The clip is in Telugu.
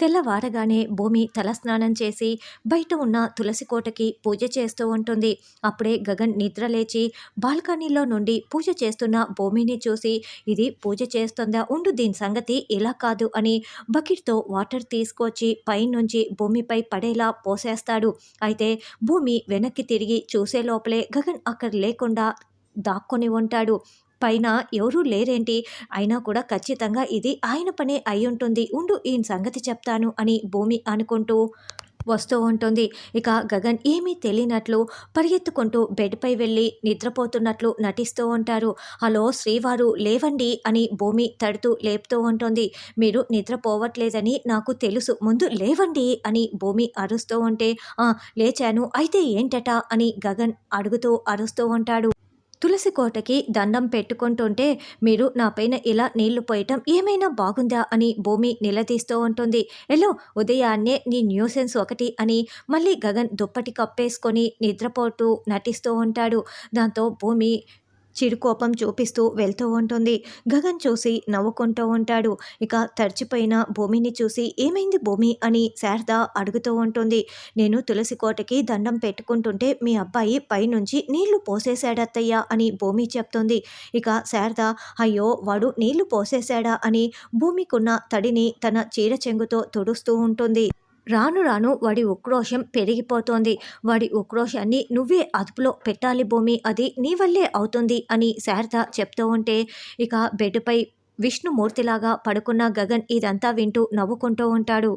తెల్లవారగానే భూమి తలస్నానం చేసి బయట ఉన్న తులసి కోటకి పూజ చేస్తూ ఉంటుంది. అప్పుడే గగన్ నిద్ర లేచి బాల్కనీలో నుండి పూజ చేస్తున్న భూమిని చూసి ఇది పూజ చేస్తుందా ఉండు దీని సంగతి ఇలా కాదు అని బకెట్తో వాటర్ తీసుకొచ్చి పైనుంచి భూమిపై పడేలా పోసేస్తాడు. అయితే భూమి వెనక్కి తిరిగి చూసే లోపలే గగన్ అక్కడ లేకుండా దాక్కొని ఉంటాడు. పైన ఎవరూ లేరేంటి? అయినా కూడా ఖచ్చితంగా ఇది ఆయన పనే అయి ఉంటుంది. ఉండు ఈయన సంగతి చెప్తాను అని భూమి అనుకుంటూ వస్తూ ఉంటుంది. ఇక గగన్ ఏమీ తెలియనట్లు పరిగెత్తుకుంటూ బెడ్పై వెళ్ళి నిద్రపోతున్నట్లు నటిస్తూ ఉంటారు. హలో శ్రీవారు లేవండి అని భూమి తడుతూ లేపుతూ ఉంటుంది. మీరు నిద్రపోవట్లేదని నాకు తెలుసు. ముందు లేవండి అని భూమి అరుస్తూ ఉంటే లేచాను. అయితే ఏంటట? అని గగన్ అడుగుతూ అరుస్తూ ఉంటాడు. తులసి కోటకి దండం పెట్టుకుంటుంటే మీరు నాపైన ఇలా నీళ్ళు పోయటం ఏమైనా బాగుందా అని భూమి నిలదీస్తూ ఉంటుంది. ఎలో ఉదయాన్నే నీ న్యూసెన్స్ ఒకటి అని మళ్ళీ గగన్ దుప్పటి కప్పేసుకొని నిద్రపోతూ నటిస్తూ ఉంటాడు. దాంతో భూమి చిరుకోపం చూపిస్తూ వెళ్తూ ఉంటుంది. గగన్ చూసి నవ్వుకుంటూ ఉంటాడు. ఇక తడిచిపోయిన భూమిని చూసి ఏమైంది భూమి అని శారద అడుగుతూ ఉంటుంది. నేను తులసి కోటకి దండం పెట్టుకుంటుంటే మీ అబ్బాయి పైనుంచి నీళ్ళు పోసేశాడత్తయ్యా అని భూమి చెప్తుంది. ఇక శారద అయ్యో వాడు నీళ్ళు పోసేశాడా? అని భూమికున్న తడిని తన చీర చెంగుతో తుడుస్తూ ఉంటుంది. రాను రాను వాడి ఉక్రోషం పెరిగిపోతోంది. వాడి ఉక్రోషాన్ని నువ్వే అదుపులో పెట్టాలి భూమి అది నీ వల్లే అవుతుంది అని శారద చెప్తూ ఉంటే ఇక బెడ్పై విష్ణుమూర్తిలాగా పడుకున్న గగన్ ఇదంతా వింటూ నవ్వుకుంటూ ఉంటాడు.